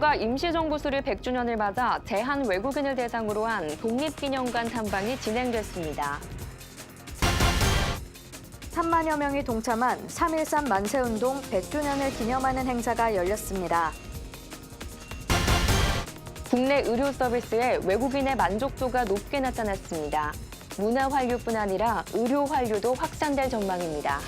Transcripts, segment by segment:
3.1운동과 임시정부 수립 100주년을 맞아 제한 외국인을 대상으로 한 독립기념관 탐방이 진행됐습니다. 3만여 명이 동참한 3.13 만세운동 100주년을 기념하는 행사가 열렸습니다. 국내 의료 서비스에 외국인의 만족도가 높게 나타났습니다. 문화 환류뿐 아니라 의료 환류도 확산될 전망입니다.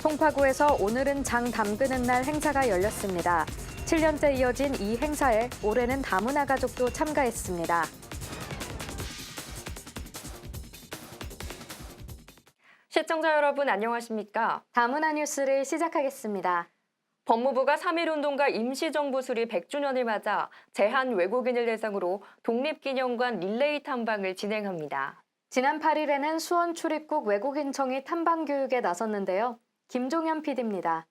송파구에서 오늘은 장 담그는 날 행사가 열렸습니다. 7년째 이어진 이 행사에 올해는 다문화 가족도 참가했습니다. 시청자 여러분 안녕하십니까? 다문화 뉴스를 시작하겠습니다. 법무부가 3.1운동과 임시정부 수립 100주년을 맞아 제한 외국인을 대상으로 독립기념관 릴레이 탐방을 진행합니다. 지난 8일에는 수원 출입국 외국인청이 탐방 교육에 나섰는데요. 김종현 PD입니다.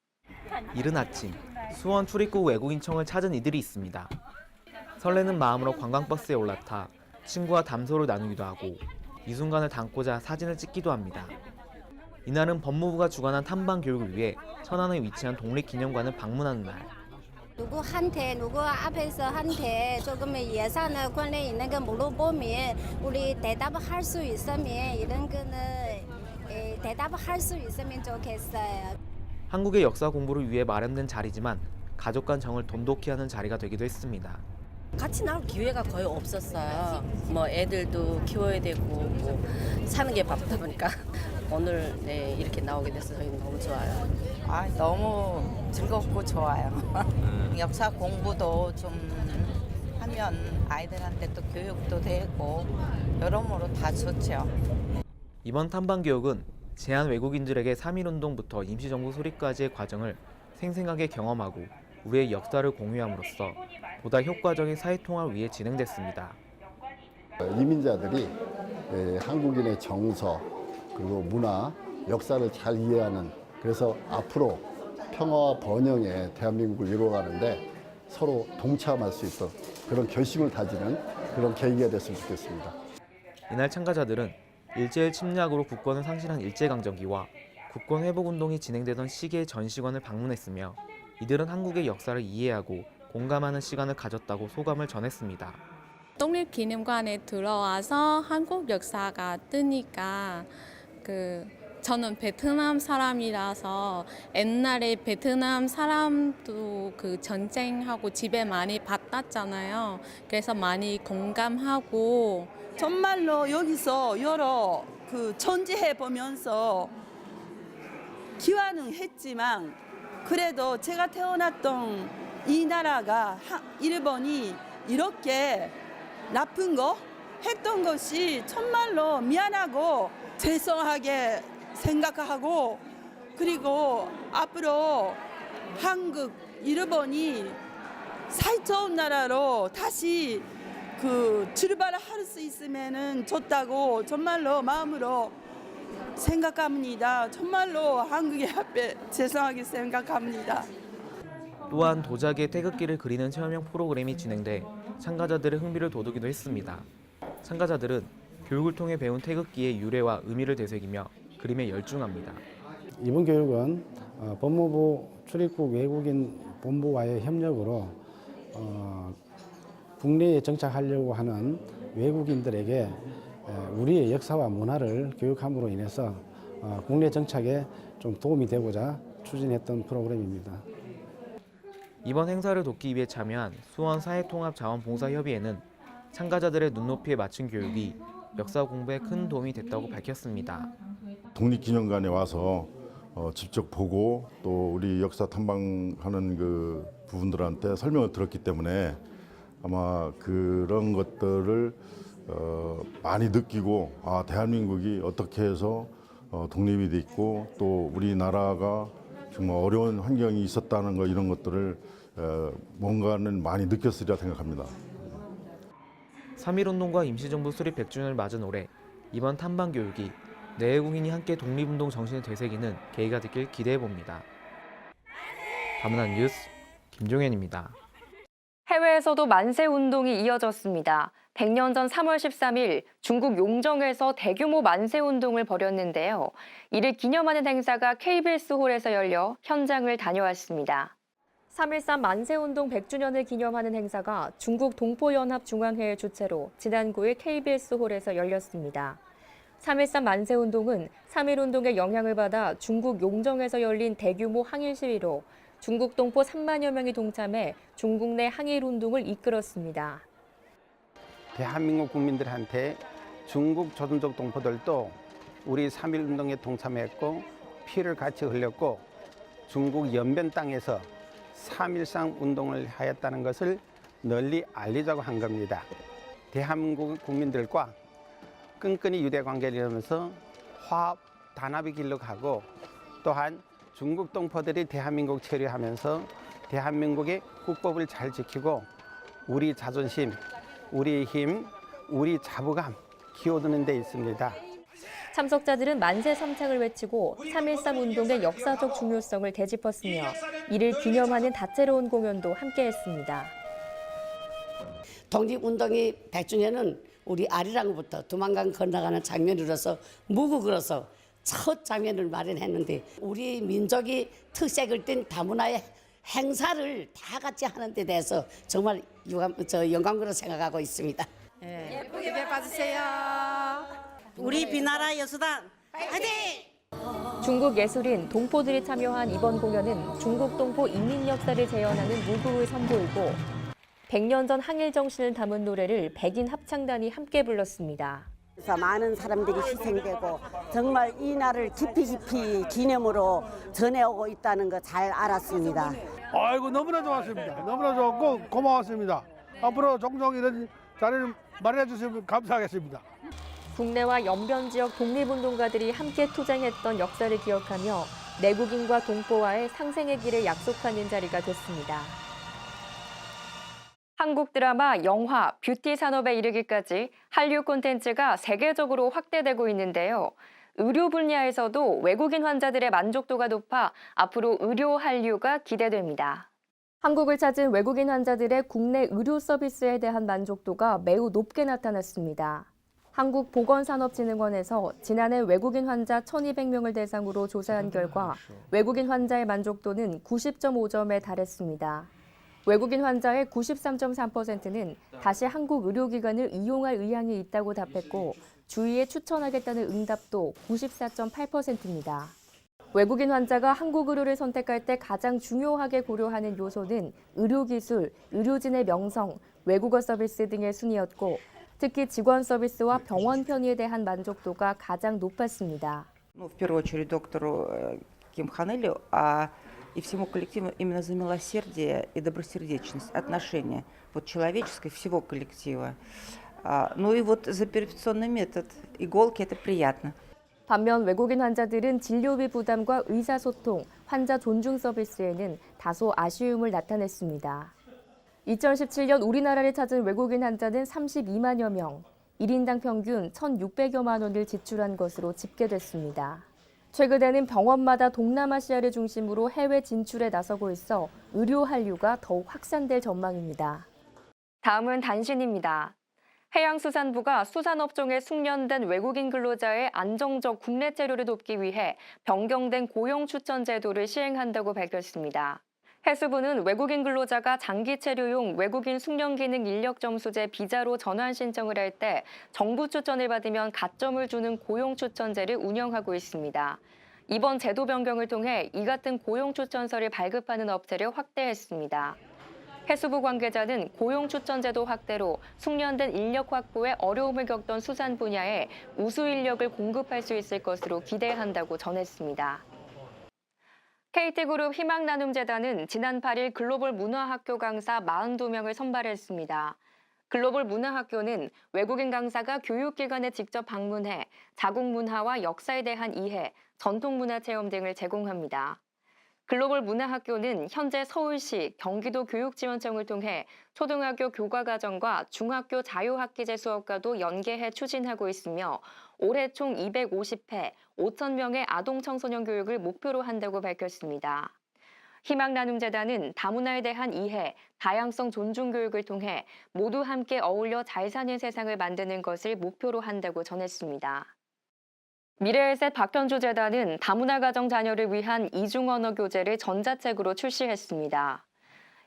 이른 아침 수원 출입국 외국인청을 찾은 이들이 있습니다. 설레는 마음으로 관광버스에 올라타 친구와 담소를 나누기도 하고 이 순간을 담고자 사진을 찍기도 합니다. 이날은 법무부가 주관한 탐방 교육을 위해 천안에 위치한 독립기념관을 방문하는 날. 누구한테 누구 앞에서 한테 조금 예산을 관련 있는 거 물어보면 우리 대답할 수 있으면 이런 거는 에, 대답할 수 있으면 좋겠어요. 한국의 역사 공부를 위해 마련된 자리지만 가족 간 정을 돈독히 하는 자리가 되기도 했습니다. 같이 나올 기회가 거의 없었어요. 뭐 애들도 키워야 되고 뭐 사는 게 바쁘다 보니까 오늘 네, 이렇게 나오게 돼서 저희는 너무 좋아요. 아, 너무 즐겁고 좋아요. 역사 공부도 좀 하면 아이들한테 또 교육도 되고 여러모로 다 좋죠. 이번 탐방 교육은 제한 외국인들에게 3.1운동부터 임시정부 수립까지의 과정을 생생하게 경험하고 우리의 역사를 공유함으로써 보다 효과적인 사회통합을 위해 진행됐습니다. 이민자들이 예, 한국인의 정서 그리고 문화, 역사를 잘 이해하는 그래서 앞으로 평화와 번영의 대한민국을 이루어가는데 서로 동참할 수 있도록 그런 결심을 다지는 그런 계기가 됐으면 좋겠습니다. 이날 참가자들은 일제의 침략으로 국권을 상실한 일제강점기와 국권 회복운동이 진행되던 시기의 전시관을 방문했으며 이들은 한국의 역사를 이해하고 공감하는 시간을 가졌다고 소감을 전했습니다. 독립기념관에 들어와서 한국 역사가 뜨니까 그 저는 베트남 사람이라서 옛날에 베트남 사람도 그 전쟁하고 집에 많이 받았잖아요. 그래서 많이 공감하고 정말로 여기서 여러 그 전지해 보면서 기와는 했지만 그래도 제가 태어났던 이 나라가 하- 일본이 이렇게 나쁜 거 했던 것이 정말로 미안하고 죄송하게 생각하고 그리고 앞으로 한국 일본이 사이 좋은 나라로 다시 그 출발을 할수 있으면은 좋다고 정말로 마음으로 생각합니다. 정말로 한국의 앞에 죄송하게 생각합니다. 또한 도자기의 태극기를 그리는 체험형 프로그램이 진행돼 참가자들의 흥미를 돋우기도 했습니다. 참가자들은 교육을 통해 배운 태극기의 유래와 의미를 되새기며 그림에 열중합니다. 이번 교육은 어, 법무부 출입국 외국인 본부와의 협력으로 어, 국내에 정착하려고 하는 외국인들에게 에, 우리의 역사와 문화를 교육함으로 인해서 어, 국내 정착에 좀 도움이 되고자 추진했던 프로그램입니다. 이번 행사를 돕기 위해 참여한 수원 사회통합자원봉사협의회는 참가자들의 눈높이에 맞춘 교육이 역사 공부에 큰 도움이 됐다고 밝혔습니다. 독립기념관에 와서 어, 직접 보고 또 우리 역사 탐방하는 그 부분들한테 설명을 들었기 때문에 아마 그런 것들을 어, 많이 느끼고 아 대한민국이 어떻게 해서 어, 독립이 돼 있고 또 우리나라가 정말 어려운 환경이 있었다는 거 이런 것들을 어, 뭔가는 많이 느꼈으리라 생각합니다. 3.1운동과 임시정부 수립 100주년을 맞은 올해 이번 탐방 교육이 내외국인이 함께 독립운동 정신을 되새기는 계기가 되길 기대해봅니다. 다문화 뉴스 김종현입니다. 해외에서도 만세 운동이 이어졌습니다. 100년 전 3월 13일 중국 용정에서 대규모 만세 운동을 벌였는데요. 이를 기념하는 행사가 KBS 홀에서 열려 현장을 다녀왔습니다. 3.13 만세운동 100주년을 기념하는 행사가 중국 동포연합중앙회의 주최로 지난 9일 KBS 홀에서 열렸습니다. 3.13 만세운동은 3.1운동의 영향을 받아 중국 용정에서 열린 대규모 항일 시위로 중국 동포 3만여 명이 동참해 중국 내 항일운동을 이끌었습니다. 대한민국 국민들한테 중국 조선족 동포들도 우리 3.1 운동에 동참했고 피를 같이 흘렸고 중국 연변 땅에서 3.13 운동을 하였다는 것을 널리 알리자고 한 겁니다. 대한민국 국민들과 끈끈이 유대 관계를 이루면서 화합, 단합의 길로 가고 또한 중국 동포들이 대한민국 체류하면서 대한민국의 국법을 잘 지키고 우리 자존심, 우리의 힘, 우리 자부감 키워드는 데 있습니다. 참석자들은 만세 삼창을 외치고 3.13 운동의 역사적 중요성을 되짚었으며 이를 기념하는 다채로운 공연도 함께했습니다. 독립운동이 100주년은 우리 아리랑부터 두만강 건너가는 장면으로서 무국으로서 첫 장면을 마련했는데 우리 민족이 특색을 띤 다문화의 행사를 다 같이 하는 데 대해서 정말 유감, 저 영광으로 생각하고 있습니다. 예쁘게 봐주세요. 우리 비나라 여수단 화이팅! 중국 예술인 동포들이 참여한 이번 공연은 중국 동포 이민 역사를 재현하는 무구의 선보이고 100년 전 항일 정신을 담은 노래를 백인 합창단이 함께 불렀습니다. 그래서 많은 사람들이 희생되고 정말 이 날을 깊이 깊이 기념으로 전해오고 있다는 거 잘 알았습니다. 아이고 너무나 좋았습니다. 너무나 좋았고 고마웠습니다. 앞으로 종종 이런 자리를 마련해 주시면 감사하겠습니다. 국내와 연변 지역 독립운동가들이 함께 투쟁했던 역사를 기억하며 내국인과 동포와의 상생의 길을 약속하는 자리가 됐습니다. 한국 드라마, 영화, 뷰티 산업에 이르기까지 한류 콘텐츠가 세계적으로 확대되고 있는데요. 의료 분야에서도 외국인 환자들의 만족도가 높아 앞으로 의료 한류가 기대됩니다. 한국을 찾은 외국인 환자들의 국내 의료 서비스에 대한 만족도가 매우 높게 나타났습니다. 한국보건산업진흥원에서 지난해 외국인 환자 1,200명을 대상으로 조사한 결과 외국인 환자의 만족도는 90.5점에 달했습니다. 외국인 환자의 93.3%는 다시 한국 의료기관을 이용할 의향이 있다고 답했고 주위에 추천하겠다는 응답도 94.8%입니다. 외국인 환자가 한국 의료를 선택할 때 가장 중요하게 고려하는 요소는 의료기술, 의료진의 명성, 외국어 서비스 등의 순이었고 특히 직원 서비스와 병원 편의에 대한 만족도가 가장 높았습니다. Ну, в первую очередь доктору э, Ким Ханелю, а и всему коллективу именно за милосердие и добросердечность, отношения вот человеческое всего коллектива. А, ну и вот за операционный метод иголки это приятно. 반면 외국인 환자들은 진료비 부담과 의사소통, 환자 존중 서비스에는 다소 아쉬움을 나타냈습니다. 2017년 우리나라를 찾은 외국인 환자는 32만여 명, 1인당 평균 1,600여만 원을 지출한 것으로 집계됐습니다. 최근에는 병원마다 동남아시아를 중심으로 해외 진출에 나서고 있어 의료 한류가 더욱 확산될 전망입니다. 다음은 단신입니다. 해양수산부가 수산업종에 숙련된 외국인 근로자의 안정적 국내 체류를 돕기 위해 변경된 고용 추천 제도를 시행한다고 밝혔습니다. 해수부는 외국인 근로자가 장기 체류용 외국인 숙련 기능 인력 점수제 비자로 전환 신청을 할 때 정부 추천을 받으면 가점을 주는 고용 추천제를 운영하고 있습니다. 이번 제도 변경을 통해 이 같은 고용 추천서를 발급하는 업체를 확대했습니다. 해수부 관계자는 고용 추천 제도 확대로 숙련된 인력 확보에 어려움을 겪던 수산 분야에 우수 인력을 공급할 수 있을 것으로 기대한다고 전했습니다. KT그룹 희망나눔재단은 지난 8일 글로벌 문화학교 강사 42명을 선발했습니다. 글로벌 문화학교는 외국인 강사가 교육기관에 직접 방문해 자국 문화와 역사에 대한 이해, 전통문화 체험 등을 제공합니다. 글로벌 문화학교는 현재 서울시, 경기도 교육지원청을 통해 초등학교 교과과정과 중학교 자유학기제 수업과도 연계해 추진하고 있으며 올해 총 250회 5천 명의 아동 청소년 교육을 목표로 한다고 밝혔습니다. 희망 나눔 재단은 다문화에 대한 이해, 다양성 존중 교육을 통해 모두 함께 어울려 잘 사는 세상을 만드는 것을 목표로 한다고 전했습니다. 미래의 셋 박현주 재단은 다문화 가정 자녀를 위한 이중 언어 교재를 전자책으로 출시했습니다.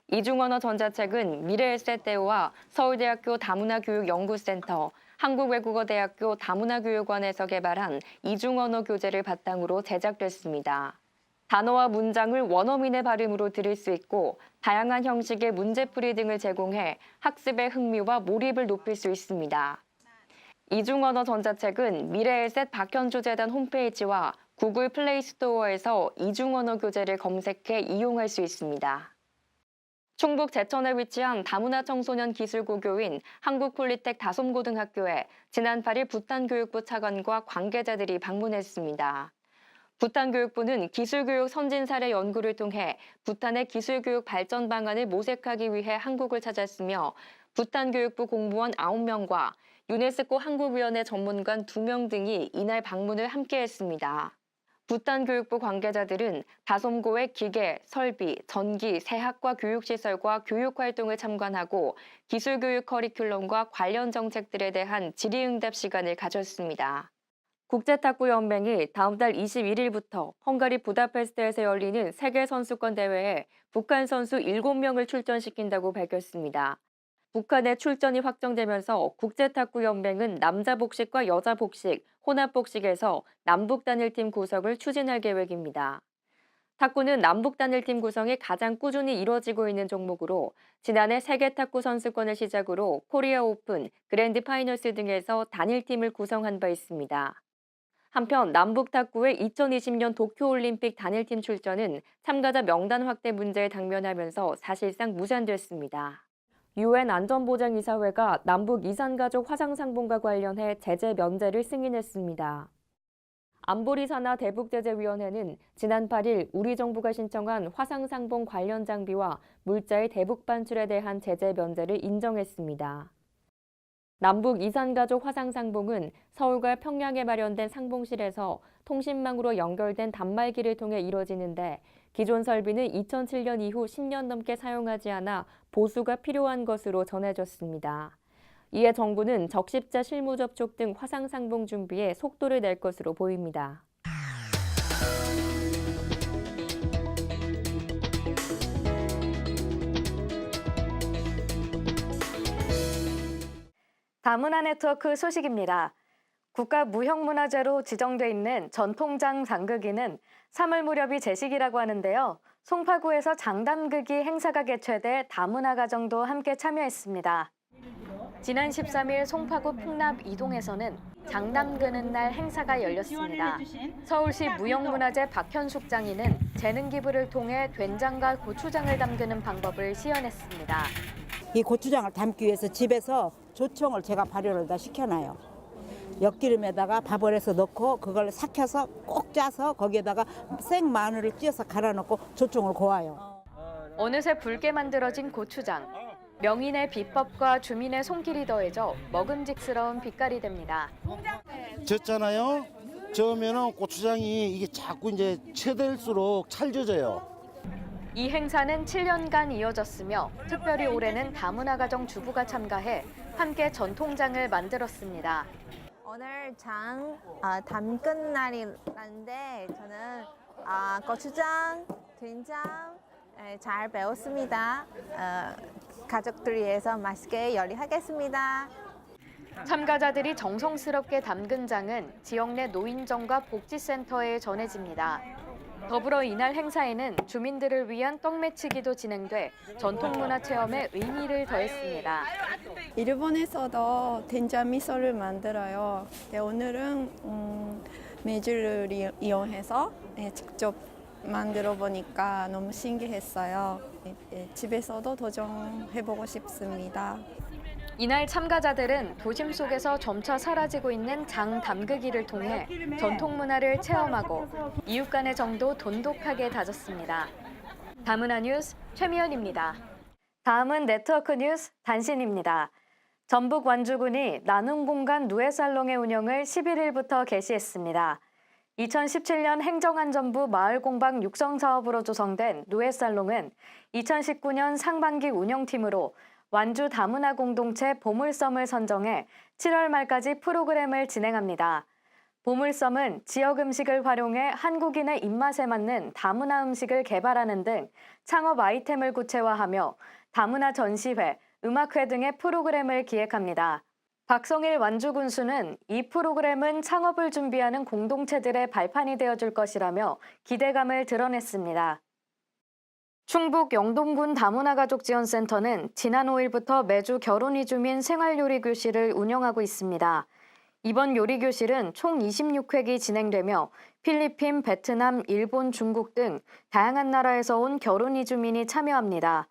이중 언어 전자책은 미래에셋대우와 서울대학교 다문화교육연구센터, 한국외국어대학교 다문화교육원에서 개발한 이중언어 교재를 바탕으로 제작됐습니다. 단어와 문장을 원어민의 발음으로 들을 수 있고 다양한 형식의 문제풀이 등을 제공해 학습의 흥미와 몰입을 높일 수 있습니다. 이중언어 전자책은 미래의 셋 박현주 재단 홈페이지와 구글 플레이 스토어에서 이중언어 교재를 검색해 이용할 수 있습니다. 충북 제천에 위치한 다문화 청소년 기술고교인 한국폴리텍 다솜고등학교에 지난 8일 부탄교육부 차관과 관계자들이 방문했습니다. 부탄교육부는 기술교육 선진 사례 연구를 통해 부탄의 기술교육 발전 방안을 모색하기 위해 한국을 찾았으며 부탄교육부 공무원 9명과 유네스코 한국위원회 전문관 2명 등이 이날 방문을 함께했습니다. 부탄 교육부 관계자들은 다솜고의 기계, 설비, 전기, 새학과 교육시설과 교육활동을 참관하고 기술교육 커리큘럼과 관련 정책들에 대한 질의응답 시간을 가졌습니다. 국제탁구연맹이 다음 달 21일부터 헝가리 부다페스트에서 열리는 세계선수권 대회에 북한 선수 7명을 출전시킨다고 밝혔습니다. 북한의 출전이 확정되면서 국제탁구연맹은 남자 복식과 여자 복식, 혼합 복식에서 남북 단일팀 구성을 추진할 계획입니다. 탁구는 남북 단일팀 구성이 가장 꾸준히 이뤄지고 있는 종목으로 지난해 세계 탁구 선수권을 시작으로 코리아 오픈, 그랜드 파이널스 등에서 단일팀을 구성한 바 있습니다. 한편 남북 탁구의 2020년 도쿄올림픽 단일팀 출전은 참가자 명단 확대 문제에 당면하면서 사실상 무산됐습니다. 유엔 안전보장이사회가 남북 이산가족 화상상봉과 관련해 제재 면제를 승인했습니다. 안보리 산하 대북제재위원회는 지난 8일 우리 정부가 신청한 화상상봉 관련 장비와 물자의 대북 반출에 대한 제재 면제를 인정했습니다. 남북 이산가족 화상상봉은 서울과 평양에 마련된 상봉실에서 통신망으로 연결된 단말기를 통해 이뤄지는데 기존 설비는 2007년 이후 10년 넘게 사용하지 않아 보수가 필요한 것으로 전해졌습니다. 이에 정부는 적십자 실무 접촉 등 화상 상봉 준비에 속도를 낼 것으로 보입니다. 다문화 네트워크 소식입니다. 국가 무형문화재로 지정돼 있는 전통장 장극기는 3월 무렵이 제식이라고 하는데요. 송파구에서 장담극이 행사가 개최돼 다문화 가정도 함께 참여했습니다. 지난 13일 송파구 풍납 이동에서는 장담 그는 날 행사가 열렸습니다. 서울시 무형문화재 박현숙 장인은 재능 기부를 통해 된장과 고추장을 담그는 방법을 시연했습니다. 이 고추장을 담기 위해서 집에서 조청을 제가 발효를 다 시켜놔요. 엿기름에다가 밥을 해서 넣고 그걸 삭혀서 꼭 짜서 거기에다가 생 마늘을 찧어서 갈아 넣고 조청을 고아요. 어느새 붉게 만들어진 고추장. 명인의 비법과 주민의 손길이 더해져 먹음직스러운 빛깔이 됩니다. 졌잖아요. 저으면은 고추장이 이게 자꾸 이제 채될수록 찰져져요. 이 행사는 7년간 이어졌으며 특별히 올해는 다문화 가정 주부가 참가해 함께 전통장을 만들었습니다. 오늘 장 아, 담근 날이란데 저는 아, 고추장, 된장 예, 잘 배웠습니다. 어, 가족들 위해서 맛있게 요리하겠습니다. 참가자들이 정성스럽게 담근 장은 지역 내 노인정과 복지센터에 전해집니다. 더불어 이날 행사에는 주민들을 위한 떡매치기도 진행돼 전통문화 체험에 의미를 더했습니다. 일본에서도 된장 미소를 만들어요. 네, 오늘은 음, 메주를 이- 이용해서 네, 직접 만들어 보니까 너무 신기했어요. 네, 집에서도 도전해보고 싶습니다. 이날 참가자들은 도심 속에서 점차 사라지고 있는 장 담그기를 통해 전통 문화를 체험하고 이웃 간의 정도 돈독하게 다졌습니다. 다문화 뉴스 최미연입니다. 다음은 네트워크 뉴스 단신입니다. 전북 완주군이 나눔 공간 누에 살롱의 운영을 11일부터 개시했습니다. 2017년 행정안전부 마을공방 육성 사업으로 조성된 누에 살롱은 2019년 상반기 운영팀으로 완주 다문화 공동체 보물섬을 선정해 7월 말까지 프로그램을 진행합니다. 보물섬은 지역 음식을 활용해 한국인의 입맛에 맞는 다문화 음식을 개발하는 등 창업 아이템을 구체화하며 다문화 전시회, 음악회 등의 프로그램을 기획합니다. 박성일 완주 군수는 이 프로그램은 창업을 준비하는 공동체들의 발판이 되어줄 것이라며 기대감을 드러냈습니다. 충북 영동군 다문화 가족 지원센터는 지난 5일부터 매주 결혼 이주민 생활 요리 교실을 운영하고 있습니다. 이번 요리 교실은 총 26회기 진행되며 필리핀, 베트남, 일본, 중국 등 다양한 나라에서 온 결혼 이주민이 참여합니다.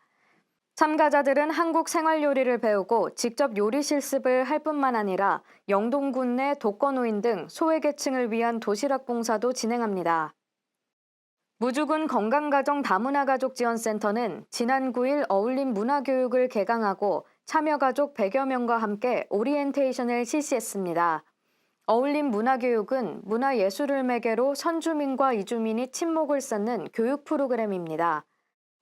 참가자들은 한국 생활 요리를 배우고 직접 요리 실습을 할 뿐만 아니라 영동군 내 독거노인 등 소외계층을 위한 도시락 봉사도 진행합니다. 무주군 건강가정 다문화가족지원센터는 지난 9일 어울림 문화교육을 개강하고 참여가족 100여 명과 함께 오리엔테이션을 실시했습니다. 어울림 문화교육은 문화예술을 매개로 선주민과 이주민이 친목을 쌓는 교육 프로그램입니다.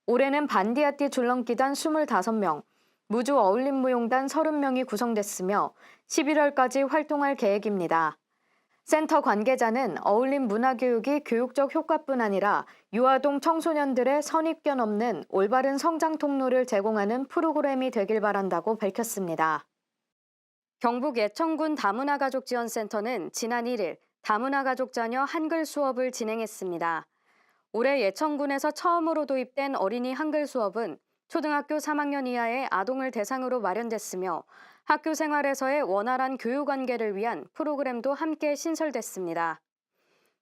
올해는 반디아띠 줄넘기단 25명, 무주 어울림 무용단 30명이 구성됐으며 11월까지 활동할 계획입니다. 센터 관계자는 어울림 문화교육이 교육적 효과뿐 아니라 유아동 청소년들의 선입견 없는 올바른 성장 통로를 제공하는 프로그램이 되길 바란다고 밝혔습니다. 경북 예천군 다문화가족지원센터는 지난 1일 다문화가족 자녀 한글 수업을 진행했습니다. 올해 예천군에서 처음으로 도입된 어린이 한글 수업은 초등학교 3학년 이하의 아동을 대상으로 마련됐으며 학교 생활에서의 원활한 교육 관계를 위한 프로그램도 함께 신설됐습니다.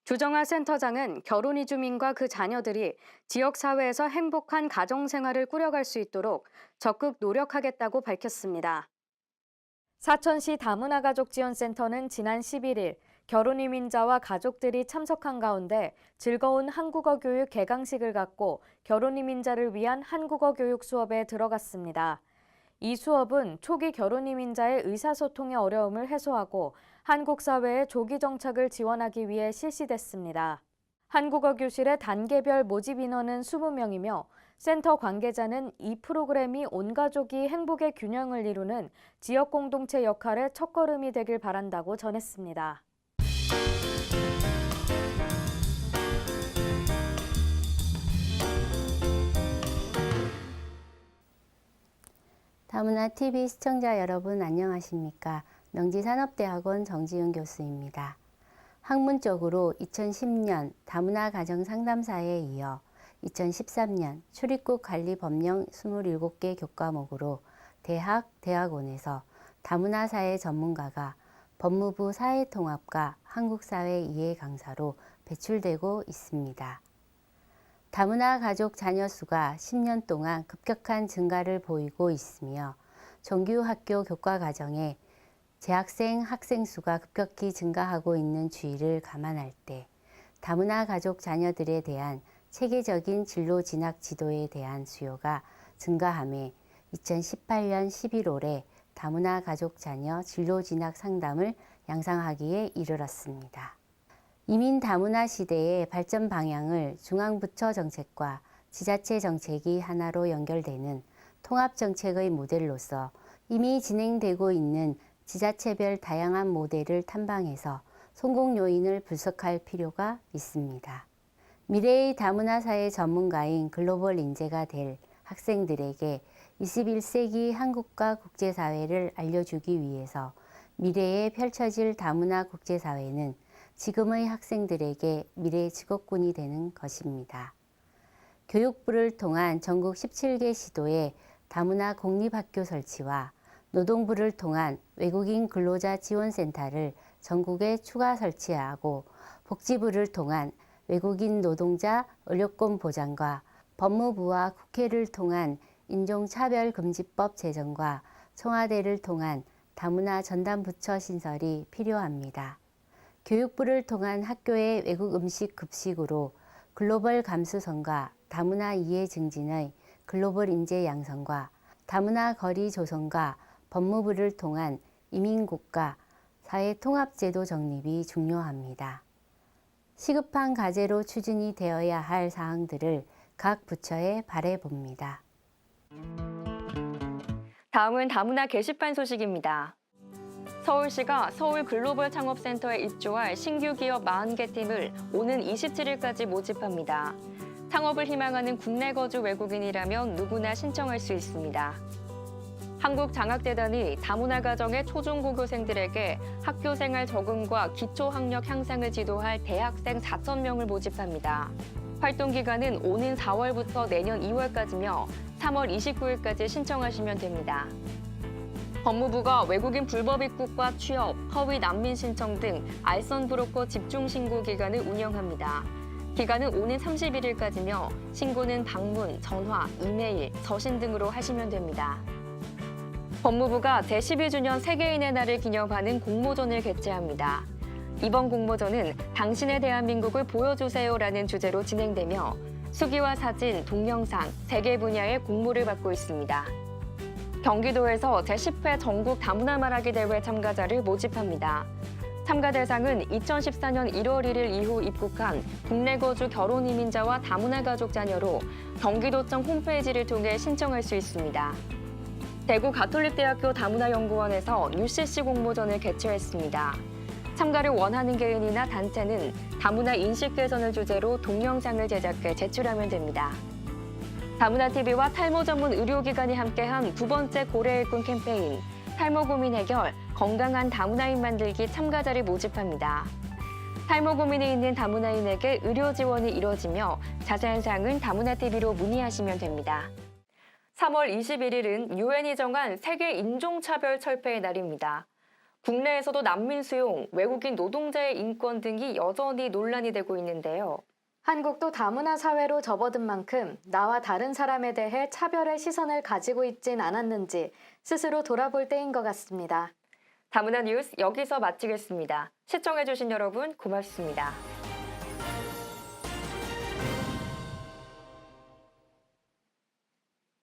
주정아 센터장은 결혼 이주민과 그 자녀들이 지역 사회에서 행복한 가정 생활을 꾸려갈 수 있도록 적극 노력하겠다고 밝혔습니다. 사천시 다문화 가족 지원 센터는 지난 11일 결혼 이민자와 가족들이 참석한 가운데 즐거운 한국어 교육 개강식을 갖고 결혼 이민자를 위한 한국어 교육 수업에 들어갔습니다. 이 수업은 초기 결혼 이민자의 의사소통의 어려움을 해소하고 한국 사회의 조기 정착을 지원하기 위해 실시됐습니다. 한국어 교실의 단계별 모집 인원은 20명이며 센터 관계자는 이 프로그램이 온 가족이 행복의 균형을 이루는 지역 공동체 역할의 첫걸음이 되길 바란다고 전했습니다. 다문화 TV 시청자 여러분 안녕하십니까? 명지산업대학원 정지윤 교수입니다. 학문적으로 2010년 다문화 가정 상담사에 이어 2013년 출입국 관리 법령 27개 교과목으로 대학, 대학원에서 다문화 사회 전문가가 법무부 사회통합과 한국사회 이해 강사로 배출되고 있습니다. 다문화 가족 자녀 수가 10년 동안 급격한 증가를 보이고 있으며 정규 학교 교과 과정에 재학생 학생 수가 급격히 증가하고 있는 추이를 감안할 때 다문화 가족 자녀들에 대한 체계적인 진로 진학 지도에 대한 수요가 증가함에 2018년 11월에 다문화 가족 자녀 진로 진학 상담을 양상하기에 이르렀습니다. 이민 다문화 시대의 발전 방향을 중앙부처 정책과 지자체 정책이 하나로 연결되는 통합 정책의 모델로서 이미 진행되고 있는 지자체별 다양한 모델을 탐방해서 성공 요인을 분석할 필요가 있습니다. 미래의 다문화 사회 전문가인 글로벌 인재가 될 학생들에게 21세기 한국과 국제사회를 알려주기 위해서 미래에 펼쳐질 다문화 국제사회는 지금의 학생들에게 미래 직업군이 되는 것입니다. 교육부를 통한 전국 17개 시도의 다문화 공립학교 설치와 노동부를 통한 외국인 근로자 지원센터를 전국에 추가 설치하고 복지부를 통한 외국인 노동자 의료권 보장과 법무부와 국회를 통한 인종차별금지법 제정과 청와대를 통한 다문화 전담부처 신설이 필요합니다. 교육부를 통한 학교의 외국 음식 급식으로 글로벌 감수성과 다문화 이해 증진의 글로벌 인재 양성과 다문화 거리 조성과 법무부를 통한 이민국가 사회 통합제도 정립이 중요합니다. 시급한 과제로 추진이 되어야 할 사항들을 각 부처에 바래봅니다. 다음은 다문화 게시판 소식입니다. 서울시가 서울 글로벌 창업센터에 입주할 신규 기업 40개 팀을 오는 27일까지 모집합니다. 창업을 희망하는 국내 거주 외국인이라면 누구나 신청할 수 있습니다. 한국장학재단이 다문화 가정의 초중고교생들에게 학교 생활 적응과 기초 학력 향상을 지도할 대학생 4천 명을 모집합니다. 활동 기간은 오는 4월부터 내년 2월까지며 3월 29일까지 신청하시면 됩니다. 법무부가 외국인 불법 입국과 취업, 허위 난민 신청 등 알선 브로커 집중 신고 기간을 운영합니다. 기간은 오는 31일까지며 신고는 방문, 전화, 이메일, 서신 등으로 하시면 됩니다. 법무부가 제12주년 세계인의 날을 기념하는 공모전을 개최합니다. 이번 공모전은 당신의 대한민국을 보여주세요라는 주제로 진행되며 수기와 사진, 동영상, 세개 분야의 공모를 받고 있습니다. 경기도에서 제10회 전국 다문화 말하기 대회 참가자를 모집합니다. 참가 대상은 2014년 1월 1일 이후 입국한 국내 거주 결혼 이민자와 다문화 가족 자녀로 경기도청 홈페이지를 통해 신청할 수 있습니다. 대구 가톨릭대학교 다문화연구원에서 UCC 공모전을 개최했습니다. 참가를 원하는 개인이나 단체는 다문화 인식 개선을 주제로 동영상을 제작해 제출하면 됩니다. 다문화TV와 탈모 전문 의료기관이 함께한 두 번째 고래 일꾼 캠페인 탈모 고민 해결, 건강한 다문화인 만들기 참가자를 모집합니다. 탈모 고민이 있는 다문화인에게 의료 지원이 이뤄지며 자세한 사항은 다문화TV로 문의하시면 됩니다. 3월 21일은 유엔이 정한 세계 인종차별 철폐의 날입니다. 국내에서도 난민 수용, 외국인 노동자의 인권 등이 여전히 논란이 되고 있는데요. 한국도 다문화 사회로 접어든 만큼 나와 다른 사람에 대해 차별의 시선을 가지고 있진 않았는지 스스로 돌아볼 때인 것 같습니다. 다문화 뉴스 여기서 마치겠습니다. 시청해주신 여러분 고맙습니다.